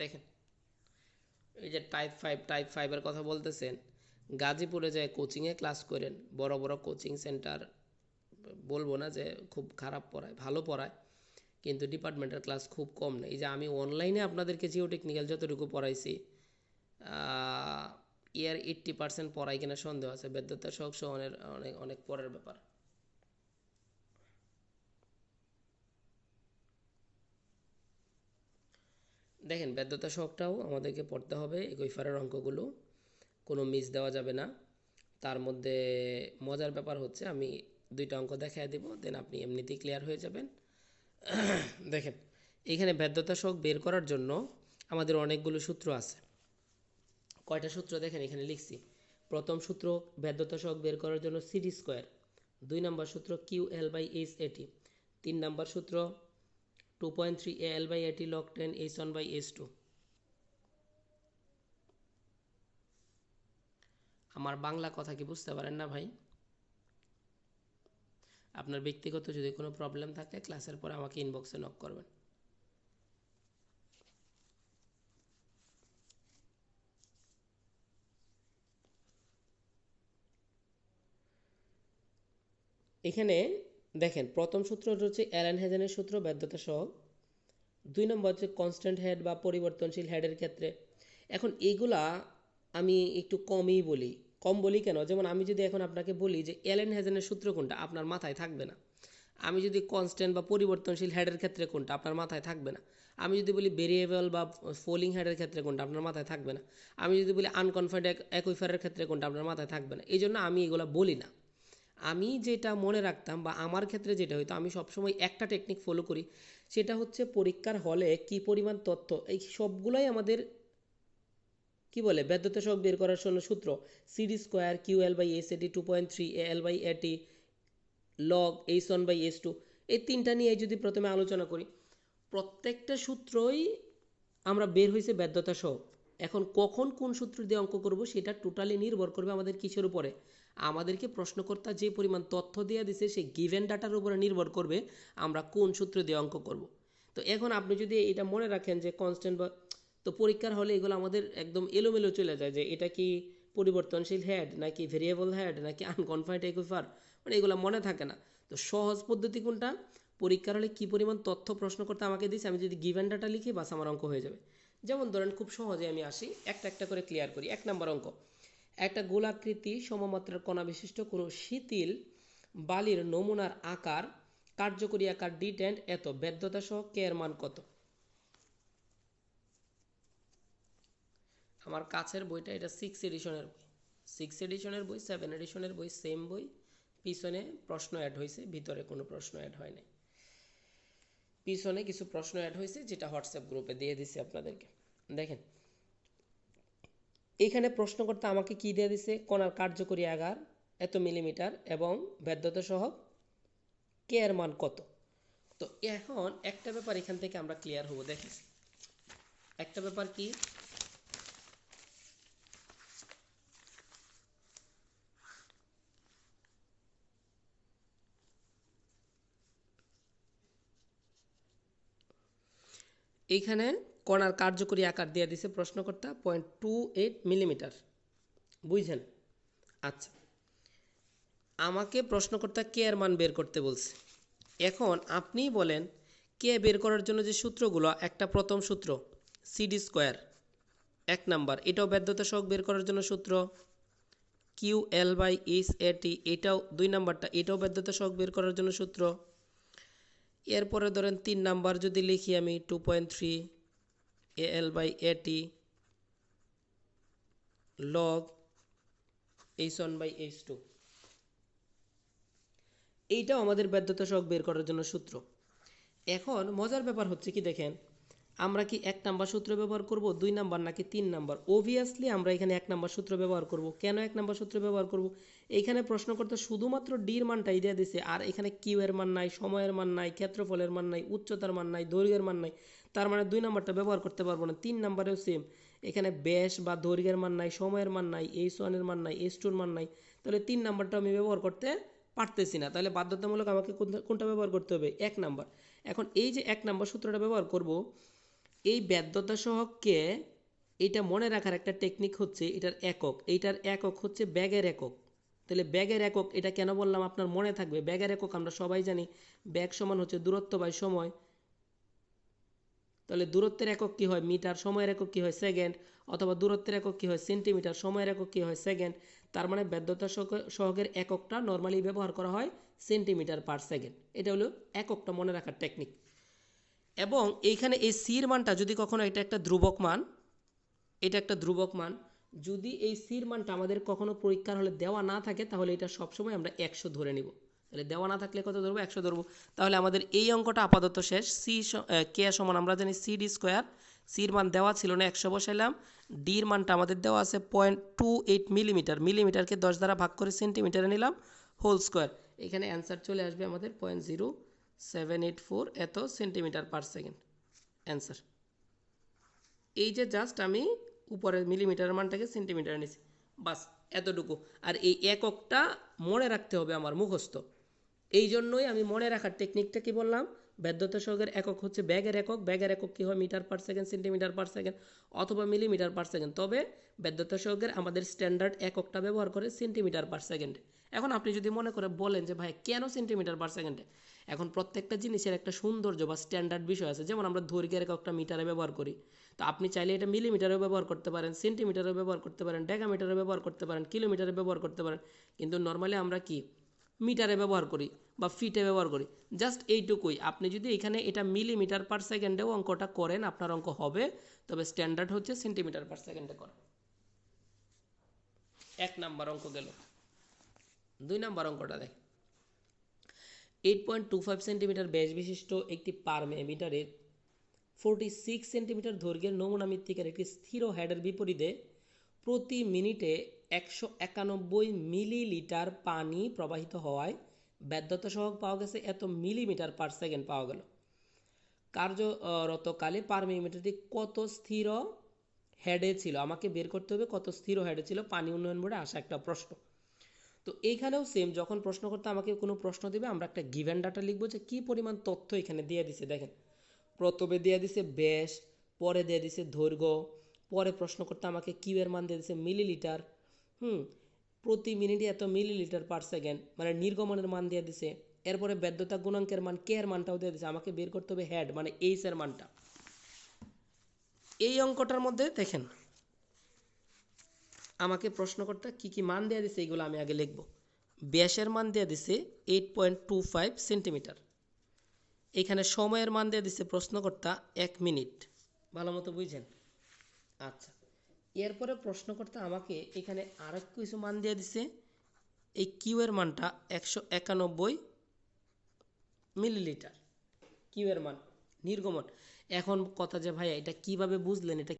দেখেন, এই যে টাইপ ফাইভ টাইপ ফাইভের কথা বলতেছেন, গাজীপুরে যায় কোচিংয়ে ক্লাস করেন, বড় বড় কোচিং সেন্টার বলব না যে খুব খারাপ পড়ায়, ভালো পড়ায়, কিন্তু ডিপার্টমেন্টের ক্লাস খুব কম নেই। এই যে আমি অনলাইনে আপনাদেরকে জিও টেকনিক্যাল যতটুকু পড়াইছি ইয়ার এইট্টি পার্সেন্ট পড়াই কিনা সন্দেহ আছে বেদ্যতা সহ অনেক অনেক অনেক পরের ব্যাপার। দেখেন বেদ্যতা শখটাও আমাদেরকে পড়তে হবে একইফারের অঙ্কগুলো। কোনো মিস দেওয়া যাবে না। তার মধ্যে মজার ব্যাপার হচ্ছে, আমি দুইটা অঙ্ক দেখায় দেবো দেন আপনি এমনিতেই ক্লিয়ার হয়ে যাবেন। দেখেন, এখানে বেদ্যতা শখ বের করার জন্য আমাদের অনেকগুলো সূত্র আছে। কয়টা সূত্র দেখেন, এখানে লিখছি। প্রথম সূত্র বেদ্যতা শখ বের করার জন্য সিডি স্কোয়ার দুই নম্বর সূত্র কিউ এল বাই এইচ এটি তিন নম্বর সূত্র two point three A L by A T log ten H one by H two আমার বাংলা কথা কি বুঝতে পারেন না ভাই? আপনার ব্যক্তিগত যদি কোনো প্রবলেম থাকে ক্লাসের পরে আমাকে ইনবক্সে নক করবেন। এখানে দেখেন, প্রথম সূত্রটা হচ্ছে অ্যালান হেজেনের সূত্র ব্যর্থতা সহ দুই নম্বর হচ্ছে কনস্ট্যান্ট হেড বা পরিবর্তনশীল হেডের ক্ষেত্রে। এখন এইগুলা আমি একটু কমই বলি। কম বলি কেন? যেমন আমি যদি এখন আপনাকে বলি যে অ্যালেন হেজেনের সূত্র কোনটা? আপনার মাথায় থাকবে না। আমি যদি কনস্ট্যান্ট বা পরিবর্তনশীল হেডের ক্ষেত্রে কোনটা? আপনার মাথায় থাকবে না। আমি যদি বলি ভেরিয়েবল বা ফোলিং হেডের ক্ষেত্রে কোনটা? আপনার মাথায় থাকবে না। আমি যদি বলি আনকনফাইড একইফারের ক্ষেত্রে কোনটা? আপনার মাথায় থাকবে না। এই জন্য আমি এগুলো বলি না। আমি যেটা মনে রাখতাম বা আমার ক্ষেত্রে যেটা হইতো, আমি সবসময় একটা টেকনিক ফলো করি, সেটা হচ্ছে পরীক্ষার হলে কি পরিমাণ তথ্য, এই সবগুলোই আমাদের কি বলে ব্যর্থতা বের করার জন্য সূত্র CD square Q L by S A T two point three A L by A T log H one by S two এই তিনটা নিয়ে যদি প্রথমে আলোচনা করি, প্রত্যেকটা সূত্রই আমরা বের হয়েছে ব্যর্থতা সহ এখন কখন কোন সূত্র দিয়ে অঙ্ক করব সেটা টোটালি নির্ভর করবে আমাদের কিসের উপরে। আমাদেরকে প্রশ্নকর্তা যে পরিমাণ তথ্য দিয়ে দিছে সেই গিভেন ডাটার উপরে নির্ভর করবে আমরা কোন সূত্র দিয়ে অঙ্ক করব। তো এখন আপনি যদি এটা মনে রাখেন যে কনস্ট্যান্ট বা তো পরীক্ষার হলে এগুলো আমাদের একদম এলোমেলো চলে যায় যে এটা কি পরিবর্তনশীল হেড নাকি ভেরিয়েবল হেড নাকি আনকনফাইড একুইফার মানে এগুলো মনে থাকে না। তো সহজ পদ্ধতি কোনটা? পরীক্ষার হলে কী পরিমাণ তথ্য প্রশ্ন করতে আমাকে দিচ্ছে আমি যদি গিভেন ডাটা লিখি, বাস আমার অঙ্ক হয়ে যাবে। যেমন ধরেন খুব সহজে আমি আসি, একটা একটা করে ক্লিয়ার করি। এক নম্বর অঙ্ক। একটা গোলাকৃতি সমমাত্রার কণা বিশিষ্ট কোনো শিথিল বালির নমুনার আকার, কার্যকরী আকার ডি টেন্ট এত বেদ্যতা সহ কে এর মান কত? আমার কাছের বইটা এটা সিক্স এডিশনের বই। সিক্স এডিশনের বই সেভেন এডিশনের বই সেম বই। পিছনে প্রশ্ন অ্যাড হয়েছে ভিতরে কোনো প্রশ্ন অ্যাড হয় নাই। পিছনে কিছু প্রশ্ন অ্যাড হয়েছে যেটা হোয়াটসঅ্যাপ গ্রুপে দিয়ে দিছি আপনাদেরকে। দেখেন এইখানে প্রশ্ন করতে আমাকে কি দিয়ে দিছে? কণার কার্যকরী আগার এত মিলিমিটার এবং ব্যর্থতা সহ কে এর মান কত? তো এখন একটা ব্যাপার এখান থেকে আমরা ক্লিয়ার হব, দেখেন। একটা ব্যাপার কি? এইখানে কণার কার্যকরী আকার দিয়ে দিছে প্রশ্নকর্তা পয়েন্ট টু এইট মিলিমিটার বুঝছেন? আচ্ছা। আমাকে প্রশ্নকর্তা কে এর মান বের করতে বলছে? এখন আপনি বলেন, কে বের করার জন্য যে সূত্রগুলো, একটা প্রথম সূত্র সিডি স্কোয়ার এক নাম্বার, এটাও ব্যর্থতা শখ বের করার জন্য সূত্র কিউ এল বাই এইচ এটি এটাও দুই নাম্বারটা, এটাও ব্যর্থতা শখ বের করার জন্য সূত্র। এরপরে ধরেন তিন নাম্বার যদি লিখি আমি two point three A L by A T log H one by H two এইটাও আমাদের ব্যর্থতা শখ বের করার জন্য সূত্র। এখন মজার ব্যাপার হচ্ছে কি দেখেন? আমরা কি এক নাম্বার সূত্র ব্যবহার করব, দুই নাম্বার নাকি তিন নাম্বার? অবভিয়াসলি আমরা এখানে এক নাম্বার সূত্র ব্যবহার করব। কেন এক নাম্বার সূত্র ব্যবহার করব? এখানে প্রশ্ন করতে শুধুমাত্র ডির মানটাই দিয়ে দিছে। আর এখানে কিউ এর মান নাই, সময়ের মান নাই, ক্ষেত্রফলের মান নাই, উচ্চতার মান নাই, দৈর্ঘ্যের মান নাই, তার মানে দুই নাম্বারটা ব্যবহার করতে পারব না। তিন নাম্বারেও সেম এখানে ব্যাস বা দৈর্ঘ্যের মান নাই, সময়ের মান নাই এইচ ওয়ানের মান নাই এইচ টুর মান নাই, তাহলে তিন নাম্বারটা আমি ব্যবহার করতে পারতেছি না। তাহলে বাধ্যতামূলক আমাকে কোনটা ব্যবহার করতে হবে? এক নাম্বার। এখন এই যে এক নাম্বার সূত্রটা ব্যবহার করব এই ব্যাদ্যতা সহগকে এটা মনে রাখার একটা টেকনিক হচ্ছে এটার একক। এইটার একক হচ্ছে ব্যাগের একক। তাহলে ব্যাগের একক, এটা কেন বললাম? আপনার মনে থাকবে। ব্যাগের একক আমরা সবাই জানি। ব্যাগ সমান হচ্ছে দূরত্ব বাই সময়। তাহলে দূরত্বের একক কি হয়? মিটার। সময়ের একক কি হয়? সেকেন্ড। অথবা দূরত্বের একক কি হয়? সেন্টিমিটার। সময়ের একক কি হয়? সেকেন্ড। তার মানে সহগ- সহগের এককটা নর্মালি ব্যবহার করা হয় সেন্টিমিটার পার সেকেন্ড এটা হলো এককটা মনে রাখার টেকনিক এবং এইখানে এই সির মানটা যদি কখনো এটা একটা ধ্রুবক মান, এটা একটা ধ্রুবক মান, যদি এই সির মানটা আমাদের কখনো পরীক্ষার হলে দেওয়া না থাকে, তাহলে এটা সবসময় আমরা একশো ধরে নিব। তাহলে দেওয়া না থাকলে কত ধরবো? একশো ধরবো। তাহলে আমাদের এই অঙ্কটা আপাতত শেষ। সি কে সমান আমরা জানি সি ডি স্কোয়ার সির মান দেওয়া ছিল না, একশো বসাইলাম। ডির মানটা আমাদের দেওয়া আছে পয়েন্ট টু এইট মিলিমিটার মিলিমিটারকে দশ দ্বারা ভাগ করে সেন্টিমিটারে নিলাম হোল স্কোয়ার এখানে অ্যান্সার চলে আসবে আমাদের point zero seven eight four এত সেন্টিমিটার পার সেকেন্ড অ্যান্সার এই যে জাস্ট আমি উপরের মিলিমিটার মানটাকে সেন্টিমিটার নিছি। বাস, এতটুকু। আর এই এককটা মনে রাখতে হবে আমার মুখস্থ। এই জন্যই আমি মনে রাখার টেকনিকটা কি বললাম? ব্যাদ্যতা সহগের একক হচ্ছে ব্যাগের একক। ব্যাগের একক কী হয়? Metre per second centimetre per second অথবা মিলিমিটার পার সেকেন্ড তবে বেদ্যতা সহগের আমাদের স্ট্যান্ডার্ড এককটা ব্যবহার করে সেন্টিমিটার পার সেকেন্ডে এখন আপনি যদি মনে করে বলেন যে, ভাই, কেন সেন্টিমিটার পার সেকেন্ডে এখন প্রত্যেকটা জিনিসের একটা সৌন্দর্য বা স্ট্যান্ডার্ড বিষয় আছে। যেমন আমরা দৈর্ঘ্যের এককটা মিটারে ব্যবহার করি। তো আপনি চাইলে এটা মিলিমিটারে ব্যবহার করতে পারেন সেন্টিমিটারে ব্যবহার করতে পারেন ডেকামিটারে ব্যবহার করতে পারেন, কিলোমিটারে ব্যবহার করতে পারেন। কিন্তু নর্মালি আমরা কি? মিটারে ব্যবহার করি বা ফিটে ব্যবহার করি। জাস্ট এইটুকুই। আপনি যদি এখানে এটা মিলিমিটার পার সেকেন্ডেও অঙ্কটা করেন, আপনার অঙ্ক হবে। তবে স্ট্যান্ডার্ড হচ্ছে সেন্টিমিটার পার সেকেন্ডে করেন এক নাম্বার অঙ্ক গেল। দুই নাম্বার অঙ্কটা দেখ। Eight point two five centimetre ব্যাস বিশিষ্ট একটি পার মিটারের ফোরটি সিক্স সেন্টিমিটার দৈর্ঘ্যের নমুনা মৃত্তিকার একটি স্থির হেডের বিপরীতে প্রতি মিনিটে একশো একানব্বই মিলিলিটার পানি প্রবাহিত হওয়ায় ব্যাদ্যতা সহগ পাওয়া গেছে এত মিলিমিটার পার সেকেন্ড পাওয়া গেল। কার্যরতকালে পার মিলিমিটারটি কত স্থির হেডে ছিল? আমাকে বের করতে হবে কত স্থির হেডে ছিল? পানি উন্নয়ন বোর্ডে আসা একটা প্রশ্ন। তো এইখানেও সেম যখন প্রশ্ন করতে আমাকে কোনো প্রশ্ন দেবে, আমরা একটা গিভেন ডাটা লিখব যে কী পরিমাণ তথ্য এখানে দিয়ে দিছে, দেখেন। প্রথমে দিয়ে দিছে ব্যাস, পরে দিয়ে দিছে দৈর্ঘ্য, পরে প্রশ্ন করতে আমাকে কিউয়ের মান দিয়ে দিছে মিলিলিটার হুম, প্রতি মিনিটে এত মিলিলিটার পার সেকেন্ড মানে নির্গমনের মান দিয়ে দিছে, এরপরে ব্যর্থতা গুণাঙ্কের মান কে এর মানটাও দিয়ে দিছে, আমাকে বের করতে হবে হেড মানে এইচ এর মানটা। এই অঙ্কটার মধ্যে দেখেন আমাকে প্রশ্ন করতে, কি কি মান দেওয়া দিছে এইগুলো আমি আগে লিখব। ব্যাসের মান দেওয়া দিছে eight point two five centimetre এখানে সময়ের মান দিয়ে দিচ্ছে প্রশ্নকর্তা এক মিনিট। ভালো মতো বুঝছেন? আচ্ছা। এরপরে প্রশ্নকর্তা আমাকে এখানে আরেক কিছু মান দিয়ে দিছে। এই কিউ এর মানটা একশো একানব্বই মিলিলিটার। কিউ এর মান, নির্গমন। এখন কথা যে ভাইয়া, এটা কীভাবে বুঝলেন, এটা